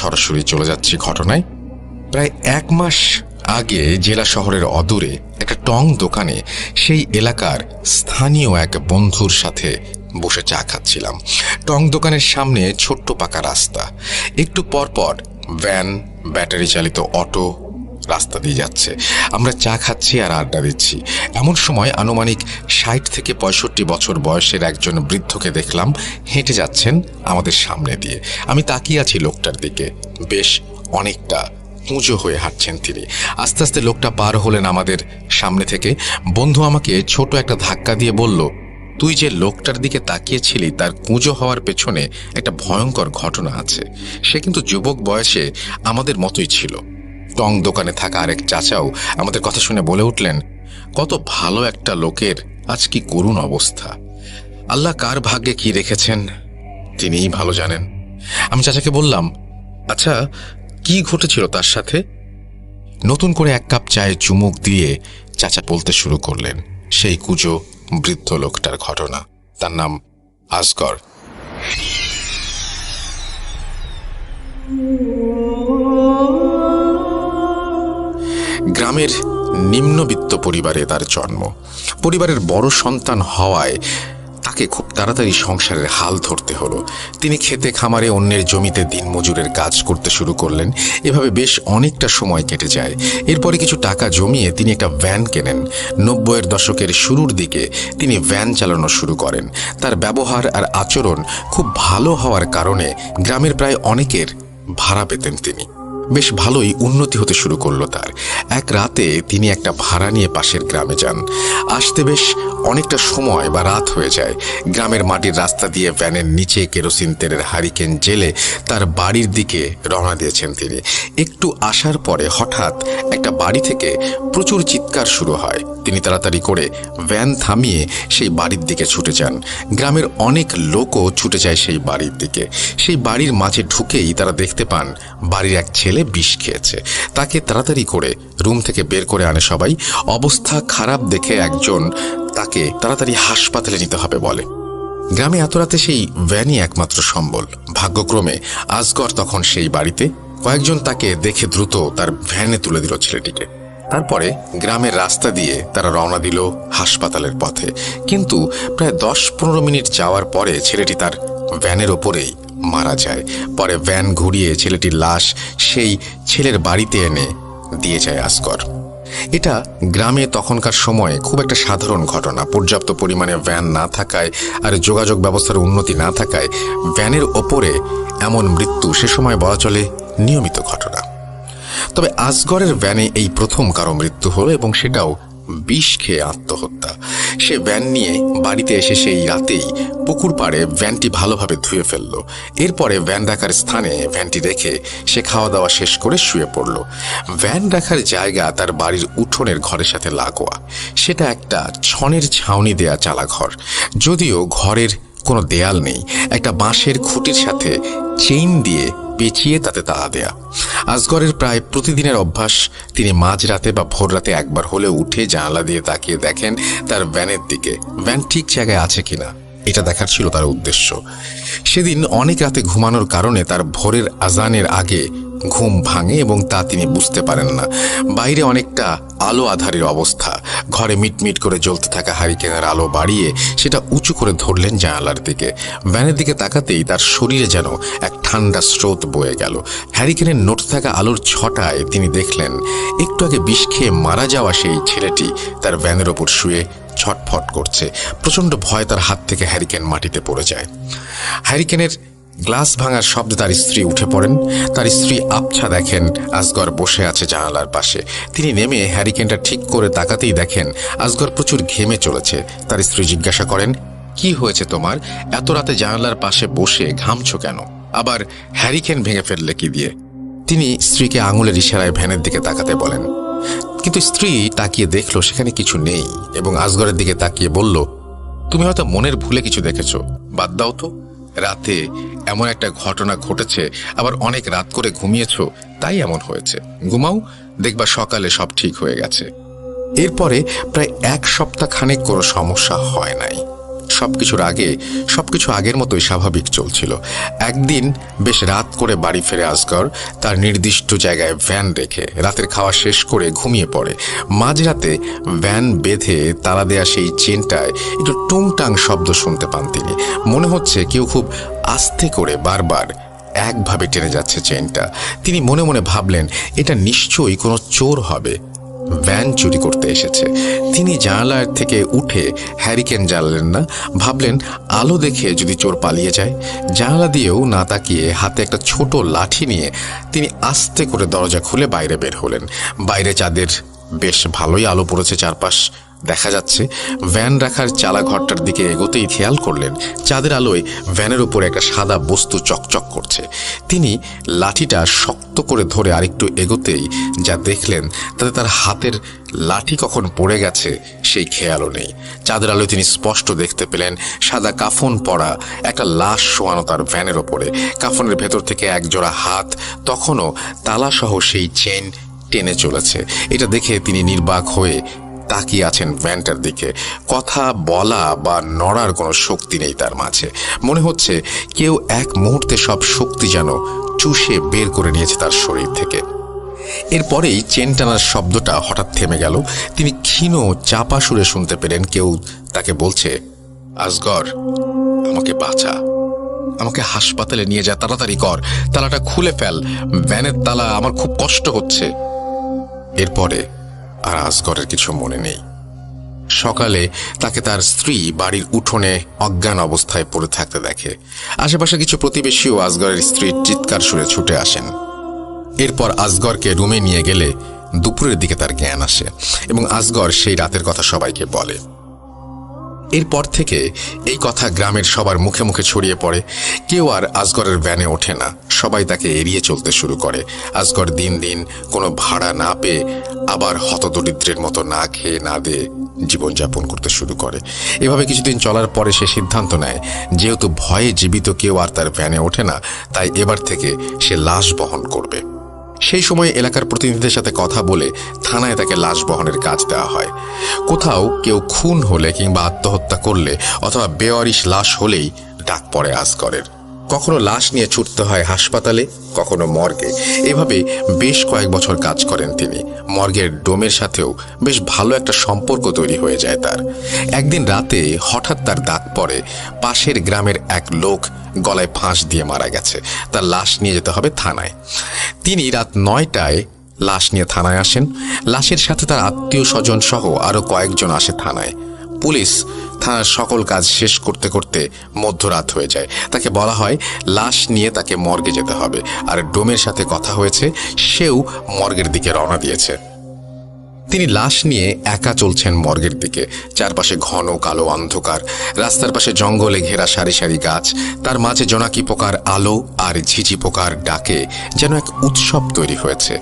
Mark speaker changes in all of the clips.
Speaker 1: সরাসরি চলে যাচ্ছি ঘটনায়। প্রায় এক মাস আগে জেলা শহরের অদূরে একটা টং দোকানে সেই এলাকার স্থানীয় এক বন্ধুর সাথে বসে চা খাচ্ছিলাম। টং দোকানের সামনে ছোট্ট পাকা রাস্তা। একটু পরপর পর ভ্যান, ব্যাটারি চালিত অটো রাস্তা দিয়ে যাচ্ছে। আমরা চা খাচ্ছি আর আড্ডা দিচ্ছি। এমন সময় আনুমানিক ষাট থেকে পঁয়ষট্টি বছর বয়সের একজন বৃদ্ধকে দেখলাম হেঁটে যাচ্ছেন আমাদের সামনে দিয়ে। আমি তাকিয়ে আছি লোকটার দিকে। বেশ অনেকটা পুজো হয়ে হাঁটছেন তিনি। আস্তে আস্তে লোকটা পার হলেন আমাদের সামনে থেকে। বন্ধু আমাকে ছোট একটা ধাক্কা দিয়ে বলল, তুই যে লোকটার দিকে তাকিয়েছিলি, তার কুঁজো হওয়ার পেছনে একটা ভয়ঙ্কর ঘটনা আছে। সে কিন্তু যুবক বয়সে আমাদের মতোই ছিল। টং দোকানে থাকা আরেক চাচাও আমাদের কথা শুনে বলে উঠলেন, কত ভালো একটা লোকের আজ কি করুণ অবস্থা। আল্লাহ কার ভাগ্যে কি রেখেছেন তিনিই ভালো জানেন। আমি চাচাকে বললাম আচ্ছা কি ঘটেছিল তার সাথে? নতুন করে এক কাপ চায়ে চুমুক দিয়ে চাচা বলতে শুরু করলেন, সেই কুজো বৃদ্ধ লোকটার ঘটনা। তার নাম আসগর। গ্রামের নিম্নবিত্ত পরিবারে তার জন্ম। পরিবারের বড় সন্তান হওয়ায় তাকে খুব তাড়াতাড়ি সংসারের হাল ধরতে হলো। তিনি খেতে খামারে অন্যের জমিতে দিনমজুরের কাজ করতে শুরু করলেন। এভাবে বেশ অনেকটা সময় কেটে যায়। এরপরে কিছু টাকা জমিয়ে তিনি একটা ভ্যান কেনেন। নব্বইয়ের দশকের শুরুর দিকে তিনি ভ্যান চালানো শুরু করেন। তার ব্যবহার আর আচরণ খুব ভালো হওয়ার কারণে গ্রামের প্রায় অনেকের ভাড়া পেতেন তিনি। বেশ ভালোই উন্নতি হতে শুরু করল তার। এক রাতে তিনি একটা ভাড়া নিয়ে পাশের গ্রামে যান। আসতে বেশ অনেকটা সময় বা রাত হয়ে যায়। গ্রামের মাটির রাস্তা দিয়ে ভ্যানের নিচে কেরোসিন তেলের হারিকেন জেলে তার বাড়ির দিকে রওনা দিয়েছেন তিনি। একটু আসার পরে হঠাৎ একটা বাড়ি থেকে প্রচুর চিৎকার শুরু হয়। তিনি তাড়াতাড়ি করে ভ্যান থামিয়ে সেই বাড়ির দিকে ছুটে যান। গ্রামের অনেক লোকও ছুটে যায় সেই বাড়ির দিকে। সেই বাড়ির মাঝে ঢুকেই তারা দেখতে পান, বাড়ির এক ছেলে বিষ খেয়েছে। তাকে তাড়াতাড়ি করে রুম থেকে বের করে আনে সবাই। অবস্থা খারাপ দেখে একজন তাকে তাড়াতাড়ি হাসপাতালে নিতে হবে বলে। গ্রামে এত রাতে সেই ভ্যানই একমাত্র সম্বল। ভাগ্যক্রমে আজগর তখন সেই বাড়িতে। কয়েকজন তাকে দেখে দ্রুত তার ভ্যানে তুলে দিল ছেলেটিকে। তারপরে গ্রামের রাস্তা দিয়ে তারা রওনা দিল হাসপাতালের পথে। কিন্তু প্রায় দশ পনেরো মিনিট যাওয়ার পরে ছেলেটি তার ভ্যানের ওপরেই মারা যায়। পরে ভ্যান ঘুরিয়ে ছেলেটির লাশ সেই ছেলের বাড়িতে এনে দিয়ে যায় আসকর। এটা গ্রামে তখনকার সময়ে খুব একটা সাধারণ ঘটনা। পর্যাপ্ত পরিমাণে ভ্যান না থাকায় আর যোগাযোগ ব্যবস্থার উন্নতি না থাকায় ভ্যানের ওপরে এমন মৃত্যু সে সময় বলা চলে নিয়মিত ঘটনা। তবে আসগরের ভ্যানে এই প্রথম কারও মৃত্যু হলো এবং সেটাও বিষ খেয়ে আত্মহত্যা। সে ভ্যান নিয়ে বাড়িতে এসে সেই রাতেই পুকুর পাড়ে ভ্যানটি ভালোভাবে ধুয়ে ফেলল। এরপরে ভ্যান রাখার স্থানে ভ্যানটি রেখে সে খাওয়া দাওয়া শেষ করে শুয়ে পড়ল। ভ্যান রাখার জায়গা তার বাড়ির উঠোনের ঘরের সাথে লাগোয়া। সেটা একটা ছনের ছাউনি দেয়া চালা ঘর যদিও ঘরের কোনো দেয়াল নেই, একটা বাঁশের খুঁটির সাথে চেইন দিয়ে পেঁচিয়ে তাতে তালা দেয়া। আজগরের প্রায় প্রতিদিনের অভ্যাস, তিনি মাঝরাতে বা ভোর রাতে একবার হলে উঠে জানালা দিয়ে তাকিয়ে দেখেন তার ভ্যানের দিকে। ভ্যান ঠিক জায়গায় আছে কিনা, এটা দেখার ছিল তার উদ্দেশ্য। সেদিন অনেক রাতে ঘুমানোর কারণে তার ভোরের আজানের আগে ঘুম ভাঙে এবং তা তিনি বুঝতে পারেন না। বাইরে অনেকটা আলো আধারের অবস্থা। ঘরে মিটমিট করে জ্বলতে থাকা হারিকেনের আলো বাড়িয়ে সেটা উঁচু করে ধরলেন জানালার দিকে। ভ্যানের দিকে তাকাতেই তার শরীরে যেন এক ঠান্ডা স্রোত বয়ে গেল। হ্যারিকেনের নোট থাকা আলোর ছটায় তিনি দেখলেন, একটু আগে বিষ খেয়ে মারা যাওয়া সেই ছেলেটি তার ভ্যানের ওপর শুয়ে ছটফট করছে। প্রচণ্ড ভয় তার হাত থেকে হ্যারিকেন মাটিতে পড়ে যায়। হ্যারিকেনের গ্লাস ভাঙার শব্দে তার স্ত্রী উঠে পড়েন। তার স্ত্রী আবছা দেখেন। আসগর বসে আছে জানালার পাশে। তিনি নেমে হ্যারিকেনটা ঠিক করে তাকাতেই দেখেন আসগর প্রচুর ঘেমে চলেছে। তার স্ত্রী জিজ্ঞাসা করেন, কি হয়েছে তোমার? এত রাতে জানালার পাশে বসে ঘামছো কেন? আবার হ্যারিকেন ভেঙে ফেললে কি দিয়ে? তিনি স্ত্রীকে আঙুলের ইশারায় ভ্যানের দিকে তাকাতে বলেন, কিন্তু স্ত্রী তাকিয়ে দেখল সেখানে কিছু নেই এবং আসগরের দিকে তাকিয়ে বলল, তুমি হয়তো মনের ভুলে কিছু দেখেছ। বাদ দাও তো। রাতে এমন একটা ঘটনা ঘটেছে, আবার অনেক রাত করে ঘুমিয়েছ, তাই এমন হয়েছে। ঘুমাও, দেখবা সকালে সব ঠিক হয়ে গেছে। এরপরে প্রায় এক সপ্তাহ খানেক কোনো সমস্যা হয় নাই। সবকিছুর আগে, সবকিছু আগের মতোই স্বাভাবিক চলছিল। একদিন বেশ রাত করে বাড়ি ফেরে আসগর তার নির্দিষ্ট জায়গায় ভ্যান রেখে রাতের খাওয়া শেষ করে ঘুমিয়ে পড়ে। মাঝরাতে ভ্যান বেঁধে তালা দেয়া সেই চেনটায় একটু টুংটাং শব্দ শুনতে পান তিনি। মনে হচ্ছে কেউ খুব আস্তে করে বারবার একভাবে টেনে যাচ্ছে চেনটা। তিনি মনে মনে ভাবলেন, এটা নিশ্চয়ই কোনো চোর হবে। ভ্যান চুরি করতে এসেছে। তিনি জানালার থেকে উঠে হ্যারিকেন জ্বালালেন না, ভাবলেন আলো দেখে যদি চোর পালিয়ে যায়। জানালা দিয়েও না তাকিয়ে হাতে একটা ছোট লাঠি নিয়ে তিনি আস্তে করে দরজা খুলে বাইরে বের হলেন। বাইরে চাঁদের বেশ ভালোই আলো পড়েছে চারপাশ। দেখা যাচ্ছে, ভ্যান রাখার চালা ঘরটার দিকে এগোতেই খেয়াল করলেন, চাঁদের আলোয় ভ্যানের উপরে একটা সাদা বস্তু চকচক করছে। তিনি লাঠিটা শক্ত করে ধরে আরেকটু এগোতেই যা দেখলেন, তাতে তার হাতের লাঠি কখন পড়ে গেছে সেই খেয়ালও নেই। চাঁদের আলোয় তিনি স্পষ্ট দেখতে পেলেন, সাদা কাফন পরা একটা লাশ শোয়ানো তার ভ্যানের ওপরে। কাফনের ভেতর থেকে এক জোড়া হাত তখনও তালাসহ সেই চেন টেনে চলেছে। এটা দেখে তিনি নির্বাক হয়ে তাকিয়ে আছেন ভ্যানটার দিকে। কথা বলা বা নড়ার কোনো শক্তি নেই তার মাঝে। মনে হচ্ছে কেউ এক মুহূর্তে সব শক্তি যেন চুষে বের করে নিয়েছে তার শরীর থেকে। এরপরেই চেন টানার শব্দটা হঠাৎ থেমে গেল। তিনি ক্ষীণ চাপা সুরে শুনতে পেলেন। কেউ তাকে বলছে আসগর আমাকে বাঁচা। আমাকে হাসপাতালে নিয়ে যা, তাড়াতাড়ি কর। তালাটা খুলে ফেল। ভ্যানের তালা, আমার খুব কষ্ট হচ্ছে। এরপরে আর আসগরের কিছু মনে নেই। সকালে তাকে তার স্ত্রী বাড়ির উঠোনে অজ্ঞান অবস্থায় পড়ে থাকতে দেখে। আশেপাশে কিছু প্রতিবেশীও আসগরের স্ত্রীর চিৎকার সুরে ছুটে আসেন। এরপর আসগরকে রুমে নিয়ে গেলে দুপুরের দিকে তার জ্ঞান আসে এবং আসগর সেই রাতের কথা সবাইকে বলে। এরপর থেকে এই কথা গ্রামের সবার মুখে মুখে ছড়িয়ে পড়ে। কেউ আর আজগরের ভ্যানে ওঠে না। সবাই তাকে এড়িয়ে চলতে শুরু করে। আসগর দিন দিন কোনো ভাড়া না পেয়ে আবার হতদরিদ্রের মতো না খেয়ে না দিয়ে জীবনযাপন করতে শুরু করে। এভাবে কিছুদিন চলার পরে সে সিদ্ধান্ত নেয়, যেহেতু ভয়ে জীবিত কেউ আর তার ভ্যানে ওঠে না, তাই এবার থেকে সে লাশ বহন করবে। সেই সময় এলাকার প্রতিনিধিদের সাথে কথা বলে থানায় তাকে লাশ বহনের কাজ দেওয়া হয়। কোথাও কেউ খুন হলে কিংবা আত্মহত্যা করলে অথবা বেওয়ারিশ লাশ হলেই ডাক পড়ে আসগরের কখনো লাশ নিয়ে ছুটতে হয় হাসপাতালে, কখনো মর্গে। এভাবে বেশ কয়েক বছর কাজ করেন তিনি। মর্গের ডোমের সাথেও বেশ ভালো একটা সম্পর্ক তৈরি হয়ে যায় তার। একদিন রাতে হঠাৎ তার ডাক পড়ে, পাশের গ্রামের এক লোক গলায় ফাঁস দিয়ে মারা গেছে। তার লাশ নিয়ে যেতে হবে থানায়। তিনি রাত নয়টায় লাশ নিয়ে থানায় আসেন। লাশের সাথে তার আত্মীয় স্বজন সহ আরও কয়েকজন আসে থানায়। পুলিশ থানার সকল কাজ শেষ করতে করতে মধ্যরাত হয়ে যায়। তাকে বলা হয়, লাশ নিয়ে তাকে মর্গে যেতে হবে। আর ডোমের সাথে কথা হয়েছে, সেও মর্গের দিকে রওনা দিয়েছে। তিনি লাশ নিয়ে একা চলছেন মর্গের দিকে। চারপাশে ঘন কালো অন্ধকার। রাস্তার পাশে জঙ্গলে ঘেরা সারি সারি গাছ। তার মাঝে জোনাকি পোকার আলো আর ঝিঝি পোকার ডাকে যেন এক উৎসব তৈরি হয়েছে।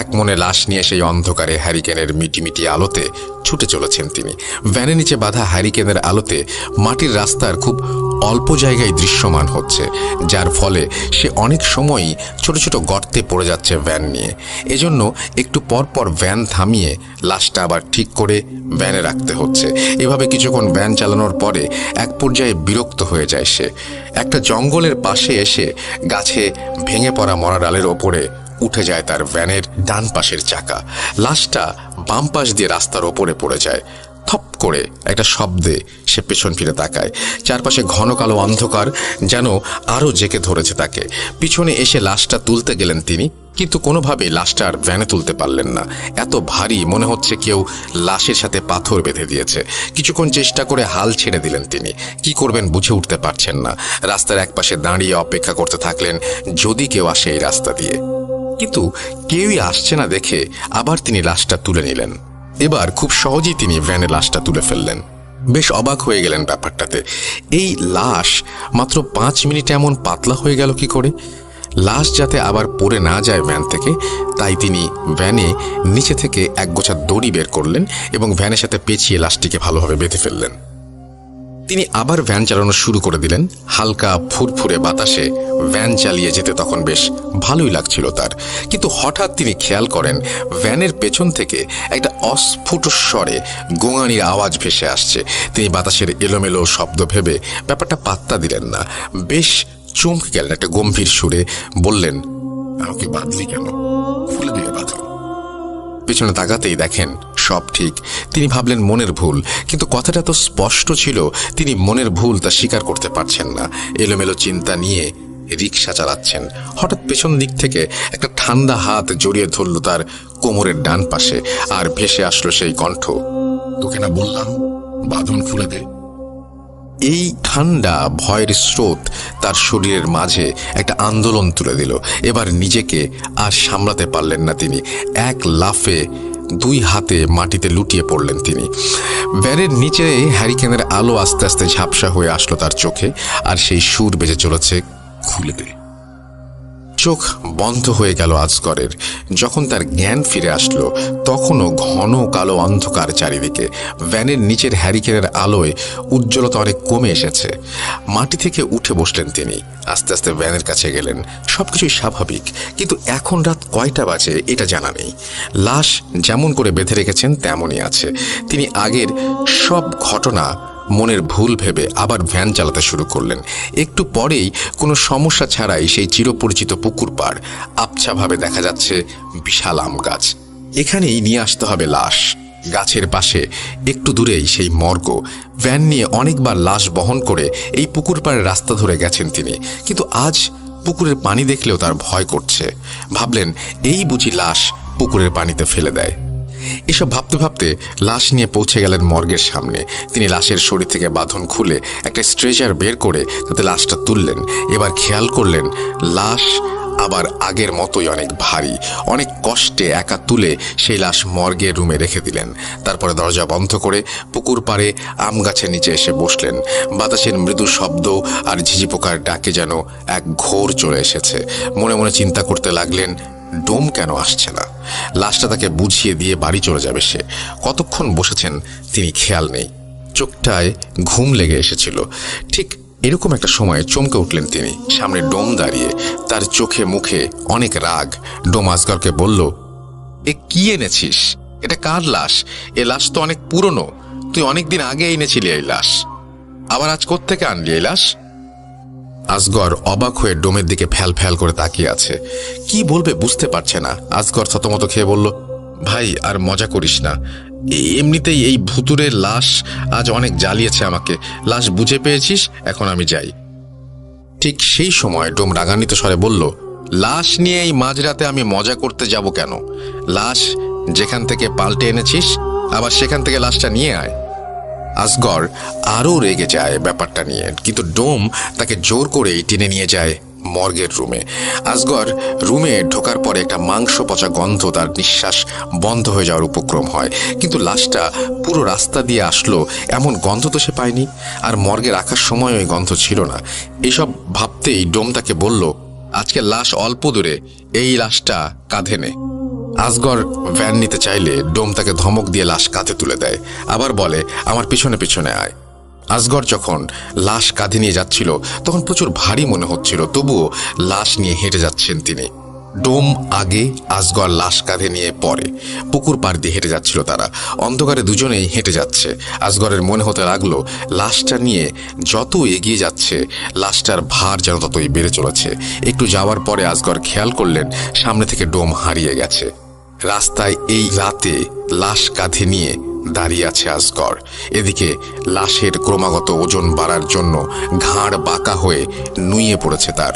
Speaker 1: এক মনে লাশ নিয়ে সেই অন্ধকারে হ্যারিকেনের মিটিমিটি আলোতে ছুটে চলেছেন তিনি। ভ্যানের নিচে বাঁধা হ্যারিকেনের আলোতে মাটির রাস্তার খুব অল্প জায়গায় দৃশ্যমান হচ্ছে, যার ফলে সে অনেক সময়ই ছোট ছোট গর্তে পড়ে যাচ্ছে ভ্যান নিয়ে। এজন্য একটু পর পর ভ্যান থামিয়ে লাশটা আবার ঠিক করে ভ্যানে রাখতে হচ্ছে। এভাবে কিছুক্ষণ ভ্যান চালানোর পরে এক পর্যায়ে বিরক্ত হয়ে যায় সে। একটা জঙ্গলের পাশে এসে গাছে ভেঙে পড়া মরা ডালের ওপরে উঠে যায় তার ভ্যানের ডান পাশের চাকা। লাশটা বাম পাশ দিয়ে রাস্তার ওপরে পড়ে যায়। থপ করে একটা শব্দে সে পেছন ফিরে তাকায়। চারপাশে ঘন কালো অন্ধকার যেন আরও জেকে ধরেছে তাকে। পিছনে এসে লাশটা তুলতে গেলেন তিনি। কিন্তু কোনোভাবে লাশটা আর ভ্যানে তুলতে পারলেন না। এত ভারী মনে হচ্ছে কেউ লাশের সাথে পাথর বেঁধে দিয়েছে। কিছুক্ষণ চেষ্টা করে হাল ছেড়ে দিলেন তিনি। কি করবেন বুঝে উঠতে পারছেন না। রাস্তার একপাশে দাঁড়িয়ে অপেক্ষা করতে থাকলেন যদি কেউ আসে এই রাস্তা দিয়ে। কিন্তু কেউই আসছে না দেখে আবার তিনি লাশটা তুলে নিলেন। এবার খুব সহজেই তিনি ভ্যানে লাশটা তুলে ফেললেন। বেশ অবাক হয়ে গেলেন ব্যাপারটাতে। এই লাশ মাত্র পাঁচ মিনিটে এমন পাতলা হয়ে গেল কি করে? লাশ যাতে আবার পড়ে না যায় ভ্যান থেকে, তাই তিনি ভ্যানে নিচে থেকে এক গোছা দড়ি বের করলেন এবং ভ্যানের সাথে পেঁচিয়ে লাশটিকে ভালোভাবে বেঁধে ফেললেন। তিনি আবার ভ্যান চালানো শুরু করে দিলেন। হালকা ফুরফুরে বাতাসে ভ্যান চালিয়ে যেতে তখন বেশ ভালোই লাগছিল তার। কিন্তু হঠাৎ তিনি খেয়াল করেন, ভ্যানের পেছন থেকে একটা অস্ফুট স্বরে গোঙানির আওয়াজ ভেসে আসছে। তিনি বাতাসের এলোমেলো শব্দ ভেবে ব্যাপারটা পাত্তা দিলেন না। বেশ চমকে গেলেন, একটা গম্ভীর সুরে বললেন, আমাকে বাঁধলি কেন? খুলে দিয়ে বাঁধো পেছনে তাকাতেই দেখেন, সব ঠিক। তিনি ভাবলেন মনের ভুল, কিন্তু কথাটা তো স্পষ্ট ছিল, তিনি মনের ভুল তা স্বীকার করতে পারছেন না। এলোমেলো চিন্তা নিয়ে রিক্সা চালাচ্ছেন। হঠাৎ পেছন দিক থেকে একটা ঠান্ডা হাত জড়িয়ে ধরল তার কোমরের ডান পাশে, আর ভেসে আসলো সেই কণ্ঠ। তোকে না বললাম, বাঁধন খুলে দে। এই ঠান্ডা ভয়ের স্রোত তার শরীরের মাঝে একটা আন্দোলন তুলে দিল। এবার নিজেকে আর সামলাতে পারলেন না তিনি। এক লাফে দুই হাতে মাটিতে লুটিয়ে পড়লেন তিনি। ব্যারের নিচে হ্যারিকেনের আলো আস্তে আস্তে ঝাপসা হয়ে আসলো তার চোখে, আর সেই সুর বেজে চলেছে, খুলে দে। চোখ বন্ধ হয়ে গেল আজগরের। যখন তার জ্ঞান ফিরে আসলো, তখনও ঘন কালো অন্ধকার চারিদিকে। ভ্যানের নিচের হ্যারিকেনের আলোয় উজ্জ্বলতা অনেক কমে এসেছে। মাটি থেকে উঠে বসলেন তিনি। আস্তে আস্তে ভ্যানের কাছে গেলেন। সবকিছুই স্বাভাবিক, কিন্তু এখন রাত কয়টা বাজে এটা জানা নেই। লাশ যেমন করে বেঁধে রেখেছেন, তেমনই আছে। তিনি আগের সব ঘটনা মনের ভুল ভেবে আবার ভ্যান চালাতে শুরু করলেন। একটু পরেই কোনো সমস্যা ছাড়াই সেই চিরপরিচিত পুকুর পাড় আবছাভাবে দেখা যাচ্ছে বিশাল আম গাছ। এখানেই নিয়ে আসতে হবে লাশ। গাছের পাশে একটু দূরেই সেই মর্গ। ভ্যান নিয়ে অনেকবার লাশ বহন করে এই পুকুর পাড়ের রাস্তা ধরে গেছেন তিনি। কিন্তু আজ পুকুরের পানি দেখলেও তার ভয় করছে। ভাবলেন, এই বুঝি লাশ পুকুরের পানিতে ফেলে দেয়। এসব ভাবতে ভাবতে লাশ নিয়ে পৌঁছে গেলেন মর্গের সামনে। তিনি লাশের শরীর থেকে বাঁধন খুলে একটা স্ট্রেচার বের করে তাতে লাশটা তুললেন। এবার খেয়াল করলেন, লাশ আবার আগের মতোই অনেক ভারী। অনেক কষ্টে একা তুলে সেই লাশ মর্গের রুমে রেখে দিলেন। তারপরে দরজা বন্ধ করে পুকুর পাড়ে আম গাছের নিচে এসে বসলেন। বাতাসের মৃদু শব্দ আর ঝিঝি পোকার ডাকে যেন এক ঘোর চলে এসেছে। মনে মনে চিন্তা করতে লাগলেন ডোম কেন আসছে না? লাশটা তাকে বুঝিয়ে দিয়ে বাড়ি চলে যাবে সে। কতক্ষণ বসেছেন তিনি খেয়াল নেই। চোখটায় ঘুম লেগে এসেছিল। ঠিক এরকম একটা সময় চমকে উঠলেন তিনি। সামনে ডোম দাঁড়িয়ে তার চোখে মুখে অনেক রাগ। ডোম আসগরকে বলল, এ কি এনেছিস? এটা কার লাশ? এ লাশ তো অনেক পুরনো। তুই অনেকদিন আগে এনেছিলি এই লাশ। আবার আজ কোত্থেকে আনলি এই লাশ? আসগর অবাক হয়ে ডোমের দিকে ফ্যাল ফ্যাল করে তাকিয়ে আছে। কি বলবে বুঝতে পারছে না। আসগর থতমত খেয়ে বলল, ভাই, আর মজা করিস না। এমনিতেই এই ভুতুরের লাশ আজ অনেক জ্বালিয়েছে আমাকে। লাশ বুঝে পেয়েছিস, এখন আমি যাই। ঠিক সেই সময় ডোম রাগান্বিত স্বরে বলল, লাশ নিয়ে এই মাঝরাতে আমি মজা করতে যাব কেন? লাশ যেখান থেকে পাল্টে এনেছিস, আবার সেখান থেকে লাশটা নিয়ে আয়। আসগর আরও রেগে যায় ব্যাপারটা নিয়ে। কিন্তু ডোম তাকে জোর করেই টেনে নিয়ে যায় মর্গের রুমে। আসগর রুমে ঢোকার পরে একটা মাংস পচা গন্ধ তার নিঃশ্বাস বন্ধ হয়ে যাওয়ার উপক্রম হয়। কিন্তু লাশটা পুরো রাস্তা দিয়ে আসলো, এমন গন্ধ তো সে পায়নি। আর মর্গে রাখার সময় ওই গন্ধ ছিল না। এসব ভাবতেই ডোম তাকে বলল, আজকে লাশ অল্প দূরে, এই লাশটা কাঁধে নে। আসগর ভ্যান নিতে চাইলে ডোম তাকে ধমক দিয়ে লাশ কাঁধে তুলে দেয়। আবার বলে, আমার পিছনে পিছনে আয়। আসগর যখন লাশ কাঁধে নিয়ে যাচ্ছিল, তখন প্রচুর ভারী মনে হচ্ছিল, তবুও লাশ নিয়ে হেঁটে যাচ্ছেন তিনি। ডোম আগে আসগর লাশ কাঁধে নিয়ে পরে পুকুর পাড় দিয়ে হেঁটে যাচ্ছিল তারা। অন্ধকারে দুজনেই হেঁটে যাচ্ছে। আসগরের মনে হতে লাগল, লাশটা নিয়ে যত এগিয়ে যাচ্ছে, লাশটার ভার যেন ততই বেড়ে চলেছে। একটু যাওয়ার পরে আসগর খেয়াল করলেন, সামনে থেকে ডোম হারিয়ে গেছে। রাস্তায় এই রাতে লাশ কাঁধে নিয়ে দাঁড়িয়ে আছে আসগর এদিকে লাশের ক্রমাগত ওজন বাড়ার জন্য ঘাড় বাঁকা হয়ে নুয়ে পড়েছে তার।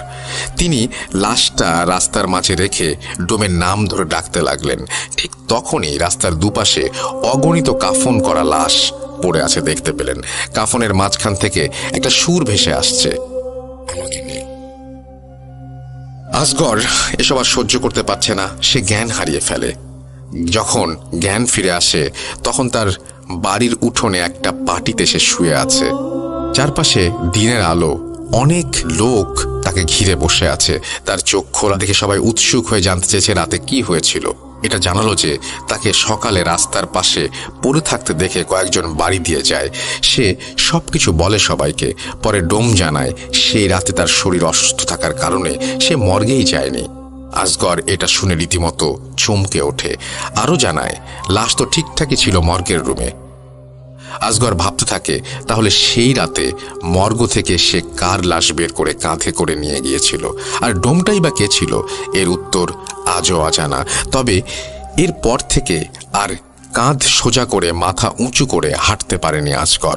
Speaker 1: তিনি লাশটা রাস্তার মাঝে রেখে ডোমের নাম ধরে ডাকতে লাগলেন। ঠিক তখনই রাস্তার দুপাশে অগণিত কাফন করা লাশ পড়ে আছে দেখতে পেলেন। কাফনের মাঝখান থেকে একটা সুর ভেসে আসছে। আমাকে আসগর এসব আর সহ্য করতে পারছে না। সে জ্ঞান হারিয়ে ফেলে। যখন জ্ঞান ফিরে আসে, তখন তার বাড়ির উঠোনে একটা পাটিতে সে শুয়ে আছে। চারপাশে দিনের আলো, অনেক লোক তাকে ঘিরে বসে আছে। তার চোখ খোলা দেখে সবাই উৎসুক হয়ে জানতে চেয়েছে রাতে কি হয়েছিল। এটা জানালো যে তাকে সকালে রাস্তার পাশে পড়ে থাকতে দেখে কয়েকজন বাড়ি দিয়ে যায়। সে সব কিছু বলে সবাইকে, পরে ডোম জানায় সেই রাতে তার শরীর অসুস্থ থাকার কারণে সে মর্গেই যায়নি। আজগর এটা শুনে রীতিমতো চমকে ওঠে। আরও জানায়, লাশ তো ঠিকঠাকই ছিল মর্গের রুমে। আজগর ভাবতে থাকে, তাহলে সেই রাতে মর্গ থেকে সে কার লাশ বের করে কাঁধে করে নিয়ে গিয়েছিল? আর ডোমটাই বা কে ছিল? এর উত্তর আজও অজানা। তবে এরপর থেকে আর কাঁধ সোজা করে, মাথা উঁচু করে হাঁটতে পারেনি আজগর।